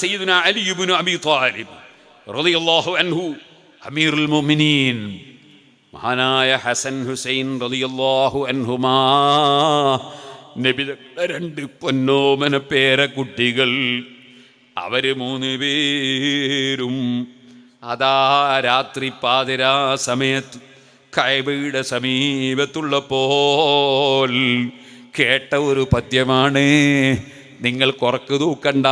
സയ്യിദുന അലി ഇബ്നു അബി ത്വാലിബ് റളിയല്ലാഹു അൻഹു അമീറുൽ മുഅ്മിനീൻ മഹാനായ ഹസൻ ഹുസൈൻ റളിയല്ലാഹു അൻഹുമാ നബി രണ്ട് പൊന്നോമന പേരക്കുട്ടികൾ അവർ മൂന്ന് പേരും അതാ രാത്രി പാതിരാ സമയത്ത് കൈബയുടെ സമീപത്തുള്ളപ്പോൾ കേട്ട ഒരു പദ്യമാണ് നിങ്ങൾ കുറക്ക് തൂക്കണ്ട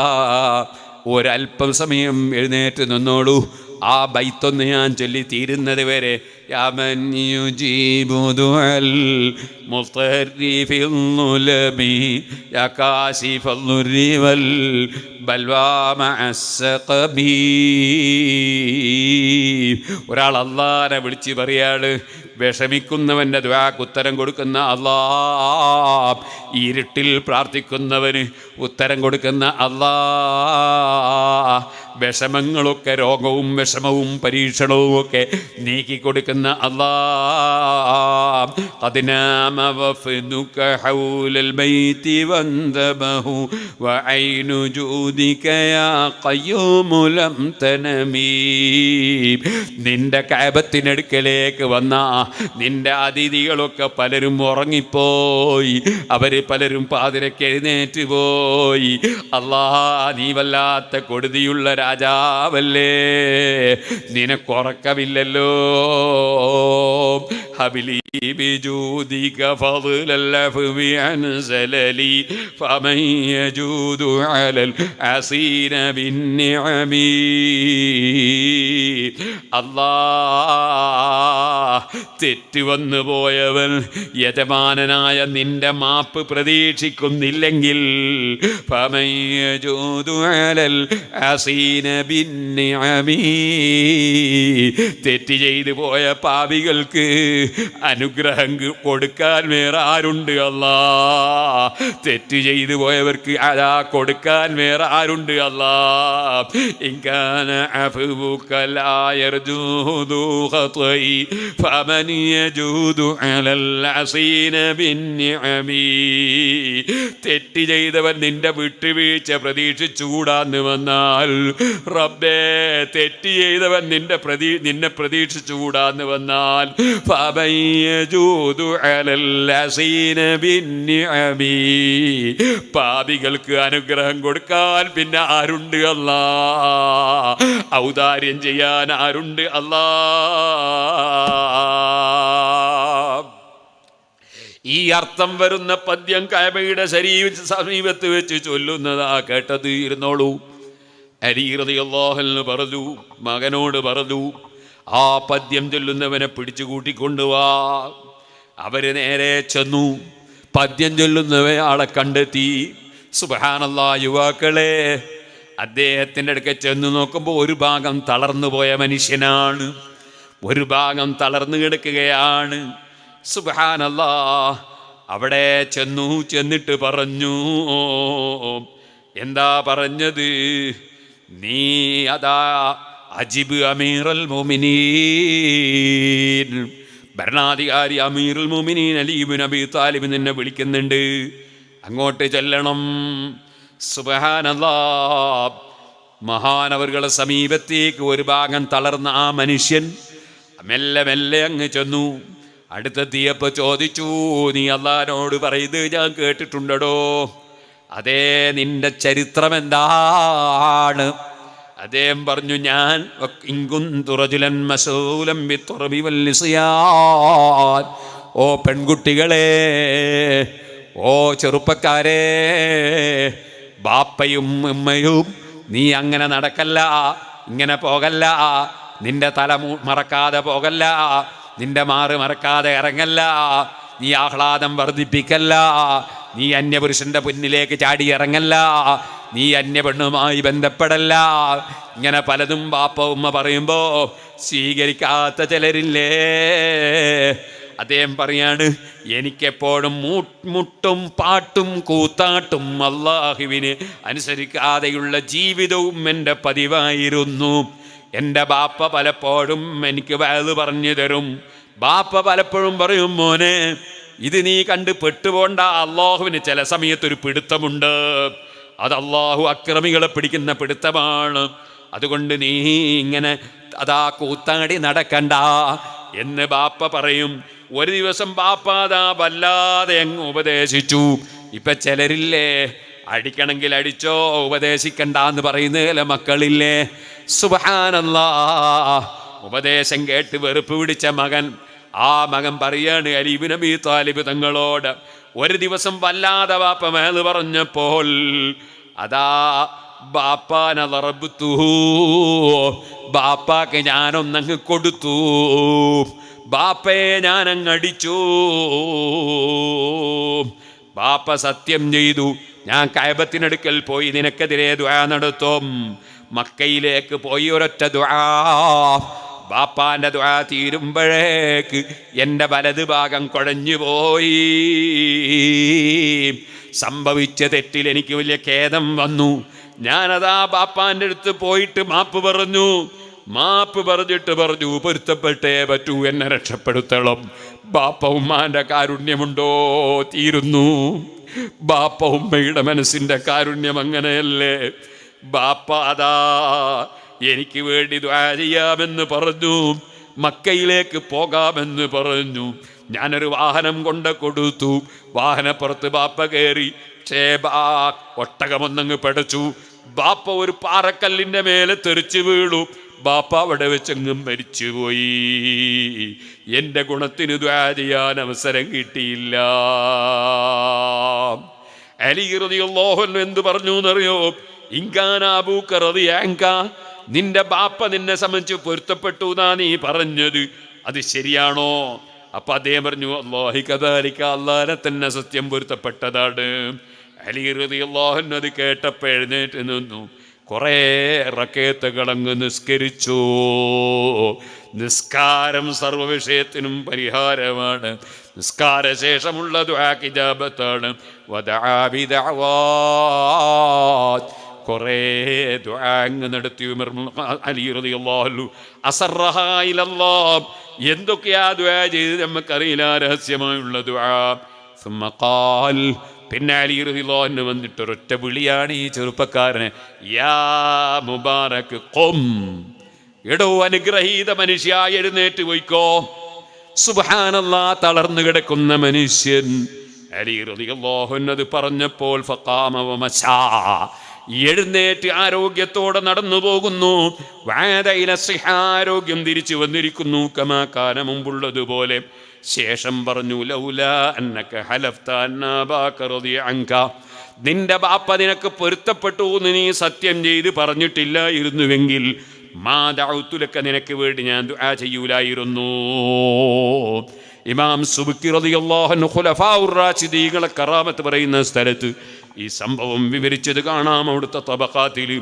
ഒരല്പം സമയം എഴുന്നേറ്റ് നിന്നോളൂ. ആ ബൈത്തൊന്ന് ഞാൻ ചൊല്ലി തീരുന്നത് വരെ ഒരാൾ അള്ളാനെ വിളിച്ച് പറയാൾ വിഷമിക്കുന്നവന്റെ ദ്വാക്ക് ഉത്തരം കൊടുക്കുന്ന അള്ളാ ഇരുട്ടിൽ പ്രാർത്ഥിക്കുന്നവന് ഉത്തരം കൊടുക്കുന്ന അള്ളാ വിഷമങ്ങളൊക്കെ രോഗവും വിഷമവും പരീക്ഷണവും ഒക്കെ നീക്കി കൊടുക്കുന്ന അള്ളാ അതിനാമ وفدك حول البيت وانذبه وعين جودك يا قيوم لم تنمي നിന്റെ കാബത്തിനടുക്കലേക്ക് വന്ന നിന്റെ അതിഥികളൊക്കെ പലരും ഉറങ്ങിപ്പോയി അവര് പലരും പാതിരക്ക് എഴുന്നേറ്റ് പോയി അല്ലാ നീ വല്ലാത്ത കൊടുതിയുള്ള രാജാവല്ലേ? നിനക്കുറക്കമില്ലല്ലോ. ഹബിലി بجودك فضل العفو عن زللي فمن يجود على العصين بالنعم അല്ലാ തെറ്റ് വന്നു പോയവൻ യജമാനനായ നിന്റെ മാപ്പ് പ്രതീക്ഷിക്കുന്നില്ലെങ്കിൽ فمن يجود على العصين بالنعم തെറ്റ് ചെയ്തു പോയ പാപികൾക്ക് അനുഗ്രഹം കൊടുക്കാൻ വേറെ ആരുണ്ട് അല്ലാ. തെറ്റ് ചെയ്തു പോയവർക്ക് അതാ കൊടുക്കാൻ വേറെ ആരുണ്ട് അല്ലാ ഇൻകാന അലൽ അസീന ബിന്നിഅമി തെറ്റ് ചെയ്തവൻ നിന്റെ വിട്ടുവീഴ്ച പ്രതീക്ഷിച്ചുകൂടാന്ന് വന്നാൽ റബ്ബേ തെറ്റ് ചെയ്തവൻ നിന്റെ പ്രതീ നിന്നെ പ്രതീക്ഷിച്ചുകൂടാന്ന് വന്നാൽ യജൂദു على അസീന بالنعم പാപികൾക്ക് അനുഗ്രഹം കൊടുക്കാൻ പിന്നെ ആരുണ്ട് അല്ലാ? ഔദാര്യം ചെയ്യാൻ ആരുണ്ട് അല്ലാ? ഈ അർത്ഥം വരുന്ന പദ്യം കയബയുടെ ശരീര സമീപത്ത് വെച്ച് ചൊല്ലുന്നതാ കേട്ടത്. ഇരുന്നോളൂ. അരീറതിയല്ലാഹെന്ന് പറഞ്ഞു മകനോട് പറഞ്ഞു ആ പദ്യം ചൊല്ലുന്നവനെ പിടിച്ചു കൂട്ടിക്കൊണ്ടുവാ അവർ നേരെ ചെന്നു. പദ്യം ചൊല്ലുന്നവയാളെ കണ്ടെത്തി. സുബഹാനല്ലാ യുവാക്കളെ. അദ്ദേഹത്തിന്റെ അടുക്ക ചെന്നു നോക്കുമ്പോൾ ഒരു ഭാഗം തളർന്നു പോയ മനുഷ്യനാണ്. ഒരു ഭാഗം തളർന്നു കിടക്കുകയാണ്. സുബഹാനല്ലാ. അവിടെ ചെന്നു ചെന്നിട്ട് പറഞ്ഞു എന്താ പറഞ്ഞത്? നീ അതാ അജിബ് അമീറൽ മോമിനീൻ ഭരണാധികാരി അമീറുൽ മോമിനീൻ അലീബിൻ അബി താലിബ് നിന്നെ വിളിക്കുന്നുണ്ട്. അങ്ങോട്ട് ചെല്ലണം. സുബഹാനല്ലാ. മഹാനവറുകളെ സമീപത്തേക്ക് ഒരു ഭാഗം തളർന്ന ആ മനുഷ്യൻ മെല്ലെ മെല്ലെ അങ്ങ് ചെന്നു. അടുത്തെത്തിയപ്പോൾ ചോദിച്ചു നീ അള്ളഹാനോട് പറയുന്നത് ഞാൻ കേട്ടിട്ടുണ്ടടോ? അതേ നിന്റെ ചരിത്രം എന്താണ് അദ്ദേഹം പറഞ്ഞു ഞാൻ ഇങ്കുന്തുറജുലൻ മസൂലം ഓ പെൺകുട്ടികളെ ഓ ചെറുപ്പക്കാരെ ബാപ്പയും ഉമ്മയും നീ അങ്ങനെ നടക്കല്ല ഇങ്ങനെ പോകല്ല നിന്റെ തല മറക്കാതെ പോകല്ല നിന്റെ മാറ് മറക്കാതെ ഇറങ്ങല്ല നീ ആഹ്ലാദം വർദ്ധിപ്പിക്കല്ല നീ അന്യപുരുഷന്റെ പിന്നിലേക്ക് ചാടി ഇറങ്ങല്ല നീ അന്യ പെണ്ണുമായി ബന്ധപ്പെടല്ല. ഇങ്ങനെ പലതും ബാപ്പ ഉമ്മ പറയുമ്പോ സ്വീകരിക്കാത്ത ചിലരില്ലേ? അദ്ദേഹം പറയാണ് എനിക്കെപ്പോഴും മുട്ടും പാട്ടും കൂത്താട്ടും അള്ളാഹുവിന് അനുസരിക്കാതെയുള്ള ജീവിതവും എന്റെ പതിവായിരുന്നു. എന്റെ ബാപ്പ പലപ്പോഴും എനിക്ക് വയത് പറഞ്ഞു തരും. ബാപ്പ പലപ്പോഴും പറയും മോനെ ഇത് നീ കണ്ട് പെട്ടുപോണ്ട. അള്ളാഹുവിന് ചില സമയത്തൊരു പിടുത്തമുണ്ട്. അത് അള്ളാഹു അക്രമികളെ പിടിക്കുന്ന പിടുത്തമാണ്. അതുകൊണ്ട് നീ ഇങ്ങനെ അതാ കൂത്താടി നടക്കണ്ട എന്ന് ബാപ്പ പറയും. ഒരു ദിവസം ബാപ്പ അതാ വല്ലാതെ അങ്ങ് ഉപദേശിച്ചു. ഇപ്പൊ ചിലരില്ലേ അടിക്കണമെങ്കിൽ അടിച്ചോ ഉപദേശിക്കണ്ട എന്ന് പറയുന്നതിലെ മക്കളില്ലേ. സുബാനല്ലാ ഉപദേശം കേട്ട് വെറുപ്പ് പിടിച്ച മകൻ. ആ മകൻ പറയാണ് അലീബിനബി താലിബ് തങ്ങളോട് ഒരു ദിവസം വല്ലാതെ ബാപ്പ മേൽ പറഞ്ഞപ്പോൾ അതാ ബാപ്പാനെ തറബുത്തു ബാപ്പാക്ക് ഞാനൊന്നങ്ങ് കൊടുത്തു ബാപ്പയെ ഞാനങ്ങ് അടിച്ചു ബാപ്പ സത്യം ചെയ്തു ഞാൻ കയബത്തിനടുക്കൽ പോയി നിനക്കെതിരെ ദ്വാ നടത്തും മക്കയിലേക്ക് പോയി ഒരൊറ്റ ദ്വാ ബാപ്പാന്റെ ദുആ തീരുമ്പോഴേക്ക് എന്റെ വലത് ഭാഗം കുഴഞ്ഞു പോയി. സംഭവിച്ച തെറ്റിൽ എനിക്ക് വലിയ ഖേദം വന്നു. ഞാനതാ ബാപ്പാന്റെ അടുത്ത് പോയിട്ട് മാപ്പ് പറഞ്ഞു. മാപ്പ് പറഞ്ഞിട്ട് പറഞ്ഞു പൊരുത്തപ്പെട്ടേ പറ്റൂ എന്നെ രക്ഷപ്പെടുത്തണം. ബാപ്പ ഉമ്മാന്റെ കാരുണ്യമുണ്ടോ? തീരുന്നു. ബാപ്പ ഉമ്മയുടെ മനസ്സിന്റെ കാരുണ്യം അങ്ങനെയല്ലേ? ബാപ്പ അതാ എനിക്ക് വേണ്ടി ദ്വാ ചെയ്യാമെന്ന് പറഞ്ഞു. മക്കയിലേക്ക് പോകാമെന്ന് പറഞ്ഞു. ഞാനൊരു വാഹനം കൊണ്ട് കൊടുത്തു. വാഹനപ്പുറത്ത് ബാപ്പ കയറി ചേബാ ഒട്ടകമൊന്നങ്ങ് പടച്ചു. ബാപ്പ ഒരു പാറക്കല്ലിന്റെ മേലെ തെറിച്ചു വീണു. ബാപ്പ അവിടെ വെച്ചങ്ങ് മരിച്ചുപോയി. എന്റെ ഗുണത്തിന് ദ്വാ ചെയ്യാൻ അവസരം കിട്ടിയില്ല. അലി റളിയല്ലാഹു എന്ത് പറഞ്ഞു എന്നറിയോ ഇങ്കാനാബൂക്കറിയാങ്ക നിന്റെ ബാപ്പ നിന്നെ സംബന്ധിച്ച് പൊരുത്തപ്പെട്ടു എന്നാ നീ പറഞ്ഞത്. അത് ശരിയാണോ? അപ്പൊ അദ്ദേഹം പറഞ്ഞു അള്ളാഹി കഥാലിക്ക തന്നെ സത്യം പൊരുത്തപ്പെട്ടതാണ്. അലി റളിയല്ലാഹു അത് കേട്ടപ്പോൾ എഴുന്നേറ്റ് നിന്നു. കുറേ നിസ്കരിച്ചു. നിസ്കാരം സർവവിഷയത്തിനും പരിഹാരമാണ്. നിസ്കാര ശേഷമുള്ള ദ്വാക്കിജാബത്താണ് കുറേ ദ്വാങ് നടത്തി അലി റതിയല്ലാഹു അസറഹായിലല്ലോ എന്തൊക്കെയാ ദ്വാ ചെയ്ത് നമുക്കറിയില്ല രഹസ്യമായുള്ള ദ്വാ സുമക്കാൽ പിന്നെ അലി റതിലോന്ന് വന്നിട്ട് ഒരൊറ്റ വിളിയാണ് ഈ ചെറുപ്പക്കാരനെ. യാ മുബാറക് കൊം എടോ അനുഗ്രഹീത മനുഷ്യ എഴുന്നേറ്റ് പോയിക്കോ. സുബാനല്ല തളർന്നു കിടക്കുന്ന മനുഷ്യൻ. അലി റതിയല്ലാഹുന്നത് പറഞ്ഞപ്പോൾ ഫക്കാമവമശാ എഴുന്നേറ്റ് ആരോഗ്യത്തോടെ നടന്നു പോകുന്നു ആരോഗ്യം തിരിച്ചു വന്നിരിക്കുന്നു. കമാക്കാന മുമ്പുള്ളതുപോലെ. ശേഷം പറഞ്ഞു ലൗല അന്നക ഹലഫ്താന്നാബാക്കറുതി അങ്ക നിന്റെ ബാപ്പ നിനക്ക് പൊരുത്തപ്പെട്ടു എന്ന് നീ സത്യം ചെയ്ത് പറഞ്ഞിട്ടില്ലായിരുന്നുവെങ്കിൽ മാതാവുത്തുലൊക്കെ നിനക്ക് വേണ്ടി ഞാൻ ദുആ ചെയ്യൂലായിരുന്നു. ഇമാം സുബുക്കി റളിയല്ലാഹു കറാമത്ത് പറയുന്ന സ്ഥലത്ത് ഈ സംഭവം വിവരിച്ചത് കാണാം അവിടുത്തെ തബക്കാത്തിൽ